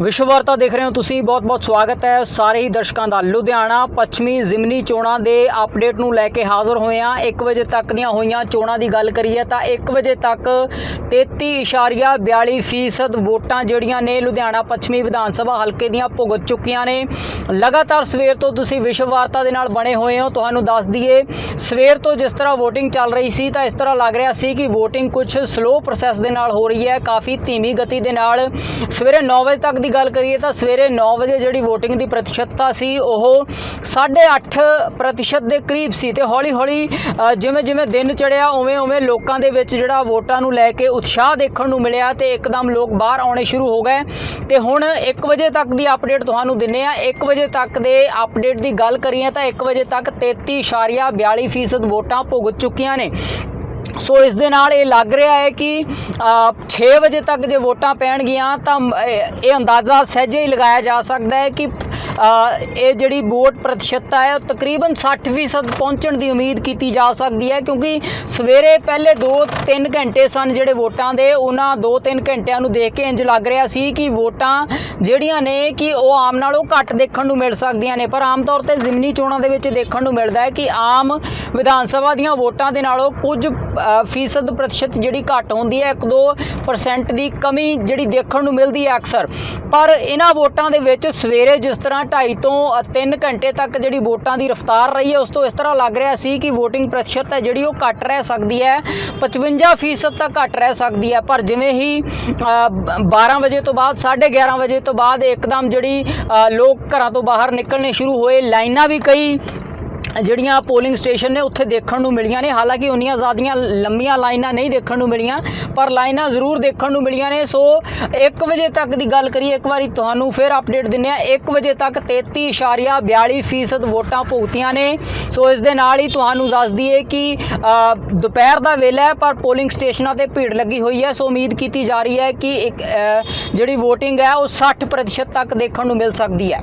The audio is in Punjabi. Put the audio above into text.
ਵਿਸ਼ਵ ਵਾਰਤਾ ਦੇਖ ਰਹੇ ਹੋ ਤੁਸੀਂ। ਬਹੁਤ-ਬਹੁਤ ਸਵਾਗਤ ਹੈ ਸਾਰੇ ਹੀ ਦਰਸ਼ਕਾਂ ਦਾ। ਲੁਧਿਆਣਾ, ਪੱਛਮੀ ਜ਼ਿਮਨੀ ਚੋਣਾਂ ਦੇ ਅਪਡੇਟ ਨੂੰ ਲੈ ਕੇ ਹਾਜ਼ਰ ਹੋਏ ਹਾਂ। 1 ਵਜੇ ਤੱਕ ਦੀਆਂ ਹੋਈਆਂ ਚੋਣਾਂ ਦੀ ਗੱਲ ਕਰੀਏ ਤਾਂ 1 ਵਜੇ ਤੱਕ 33.42% ਵੋਟਾਂ ਜਿਹੜੀਆਂ ਨੇ ਲੁਧਿਆਣਾ ਪੱਛਮੀ ਵਿਧਾਨ ਸਭਾ ਹਲਕੇ ਦੀਆਂ ਭੁਗਤ ਚੁੱਕੀਆਂ ਨੇ। ਲਗਾਤਾਰ ਸਵੇਰ ਤੋਂ ਤੁਸੀਂ ਵਿਸ਼ਵ ਵਾਰਤਾ ਦੇ ਨਾਲ ਬਣੇ ਹੋਏ ਹੋ। ਤੁਹਾਨੂੰ ਦੱਸ ਦਈਏ, ਸਵੇਰ ਤੋਂ ਜਿਸ ਤਰ੍ਹਾਂ VOTING ਚੱਲ ਰਹੀ ਸੀ ਤਾਂ ਇਸ ਤਰ੍ਹਾਂ ਲੱਗ ਰਿਹਾ ਸੀ ਕਿ VOTING ਕੁਝ ਸਲੋ ਪ੍ਰੋਸੈਸ ਦੇ ਨਾਲ ਹੋ ਰਹੀ ਹੈ। ਕਾਫੀ ਧੀਮੀ ਗਤੀ ਦੇ ਨਾਲ ਸਵੇਰੇ 9 ਵਜੇ ਤੱਕ ਦੀ ਗੱਲ ਕਰੀਏ ਤਾਂ ਸਵੇਰੇ 9 ਵਜੇ ਜਿਹੜੀ VOTING ਦੀ ਪ੍ਰਤੀਸ਼ਤਤਾ ਸੀ, ਉਹ 8.5 ਪ੍ਰਤੀਸ਼ਤ ਦੇ ਕਰੀਬ ਸੀ ਤੇ ਹੌਲੀ ਹੌਲੀ ਜਿਵੇਂ ਜਿਵੇਂ ਦਿਨ ਚੜਿਆ ਉਵੇਂ ਉਵੇਂ ਲੋਕਾਂ ਦੇ ਵਿੱਚ ਜਿਹੜਾ ਵੋਟਾਂ ਨੂੰ ਲੈ ਕੇ ਉਤਸ਼ਾਹ ਦੇਖਣ ਨੂੰ ਮਿਲਿਆ ਤੇ ਇੱਕਦਮ ਲੋਕ ਬਾਹਰ ਆਉਣੇ ਸ਼ੁਰੂ ਹੋ ਗਏ। ਤੇ ਹੁਣ 1 ਵਜੇ ਤੱਕ ਦੀ ਅਪਡੇਟ ਤੁਹਾਨੂੰ ਦਿੰਨੇ ਆ। 1 ਵਜੇ ਤੱਕ ਦੇ ਅਪਡੇਟ ਦੀ ਗੱਲ ਕਰੀਏ ਤਾਂ 1 ਵਜੇ ਤੱਕ 33.42% ਵੋਟਾਂ ਭੁਗਤ ਚੁੱਕੀਆਂ ਨੇ। ਸੋ ਇਸ ਦੇ ਨਾਲ ਇਹ ਲੱਗ ਰਿਹਾ ਹੈ ਕਿ 6 ਵਜੇ ਤੱਕ ਜੇ ਵੋਟਾਂ ਪੈਣਗੀਆਂ ਤਾਂ ਇਹ ਅੰਦਾਜ਼ਾ ਸਹਿਜੇ ਹੀ ਲਗਾਇਆ ਜਾ ਸਕਦਾ ਹੈ ਕਿ ਇਹ ਜਿਹੜੀ ਵੋਟ ਪ੍ਰਤੀਸ਼ਤਤਾ ਹੈ, ਉਹ ਤਕਰੀਬਨ 60% ਪਹੁੰਚਣ ਦੀ ਉਮੀਦ ਕੀਤੀ ਜਾ ਸਕਦੀ ਹੈ, ਕਿਉਂਕਿ ਸਵੇਰੇ ਪਹਿਲੇ 2-3 ਘੰਟੇ ਸਨ ਜਿਹੜੇ ਵੋਟਾਂ ਦੇ, ਉਹਨਾਂ 2-3 ਘੰਟਿਆਂ ਨੂੰ ਦੇਖ ਕੇ ਇੰਜ ਲੱਗ ਰਿਹਾ ਸੀ ਕਿ ਵੋਟਾਂ ਜਿਹੜੀਆਂ ਨੇ, ਕਿ ਉਹ ਆਮ ਨਾਲੋਂ ਘੱਟ ਦੇਖਣ ਨੂੰ ਮਿਲ ਸਕਦੀਆਂ ਨੇ। ਪਰ ਆਮ ਤੌਰ ਤੇ ਜ਼ਿਮਨੀ ਚੋਣਾਂ ਦੇ ਵਿੱਚ ਦੇਖਣ ਨੂੰ ਮਿਲਦਾ ਹੈ ਕਿ ਆਮ ਵਿਧਾਨ ਸਭਾ ਦੀਆਂ ਵੋਟਾਂ ਦੇ ਨਾਲੋਂ ਕੁਝ ਫੀਸਦ ਪ੍ਰਤੀਸ਼ਤ ਜਿਹੜੀ ਘੱਟ ਹੁੰਦੀ ਹੈ 1-2% ਦੀ ਕਮੀ ਜਿਹੜੀ ਦੇਖਣ ਨੂੰ ਮਿਲਦੀ ਹੈ ਅਕਸਰ। ਪਰ ਇਹਨਾਂ ਵੋਟਾਂ ਦੇ ਵਿੱਚ ਸਵੇਰੇ ਜਿਸ ਤਰ੍ਹਾਂ ਢਾਈ ਤੋਂ 3 ਘੰਟੇ ਤੱਕ ਜਿਹੜੀ ਵੋਟਾਂ ਦੀ ਰਫ਼ਤਾਰ ਰਹੀ ਹੈ ਉਸ ਤੋਂ ਇਸ ਤਰ੍ਹਾਂ ਲੱਗ ਰਿਹਾ ਸੀ ਕਿ VOTING ਪ੍ਰਤੀਸ਼ਤ ਹੈ ਜਿਹੜੀ ਉਹ ਘੱਟ ਰਹਿ ਸਕਦੀ ਹੈ। 55% ਤੱਕ ਘੱਟ ਰਹਿ ਸਕਦੀ ਹੈ। ਪਰ ਜਿਵੇਂ ਹੀ ਅ, 12 ਵਜੇ ਤੋਂ ਬਾਅਦ 11:30 ਵਜੇ ਤੋਂ ਬਾਅਦ ਇੱਕਦਮ ਜਿਹੜੀ ਲੋਕ ਘਰਾਂ ਤੋਂ ਬਾਹਰ ਨਿਕਲਣੇ ਸ਼ੁਰੂ ਹੋਏ ਲਾਈਨਾਂ ਵੀ ਕਈ ਜਿਹੜੀਆਂ ਪੋਲਿੰਗ ਸਟੇਸ਼ਨ ਨੇ ਉੱਥੇ ਦੇਖਣ ਨੂੰ ਮਿਲੀਆਂ ਨੇ। ਹਾਲਾਂਕਿ ਉਨੀਆਂ ਜ਼ਿਆਦੀਆਂ ਲੰਮੀਆਂ ਲਾਈਨਾਂ ਨਹੀਂ ਦੇਖਣ ਨੂੰ ਮਿਲੀਆਂ ਪਰ ਲਾਈਨਾਂ ਜ਼ਰੂਰ ਦੇਖਣ ਨੂੰ ਮਿਲੀਆਂ ਨੇ। ਸੋ 1 ਵਜੇ ਤੱਕ ਦੀ ਗੱਲ ਕਰੀਏ ਇੱਕ ਵਾਰੀ ਤੁਹਾਨੂੰ ਫਿਰ ਅਪਡੇਟ ਦਿੰਨੇ ਆ 1 ਵਜੇ ਤੱਕ 33.42% ਵੋਟਾਂ ਭੁਗਤੀਆਂ ਨੇ। ਸੋ ਇਸ ਦੇ ਨਾਲ ਹੀ ਤੁਹਾਨੂੰ ਦੱਸ ਦਈਏ ਕਿ ਦੁਪਹਿਰ ਦਾ ਵੇਲਾ ਹੈ ਪਰ ਪੋਲਿੰਗ ਸਟੇਸ਼ਨਾਂ ਤੇ ਭੀੜ ਲੱਗੀ ਹੋਈ ਹੈ। ਸੋ ਉਮੀਦ ਕੀਤੀ ਜਾ ਰਹੀ ਹੈ ਕਿ ਇੱਕ, ਜਿਹੜੀ VOTING ਹੈ ਉਹ 60% ਤੱਕ ਦੇਖਣ ਨੂੰ ਮਿਲ ਸਕਦੀ ਹੈ।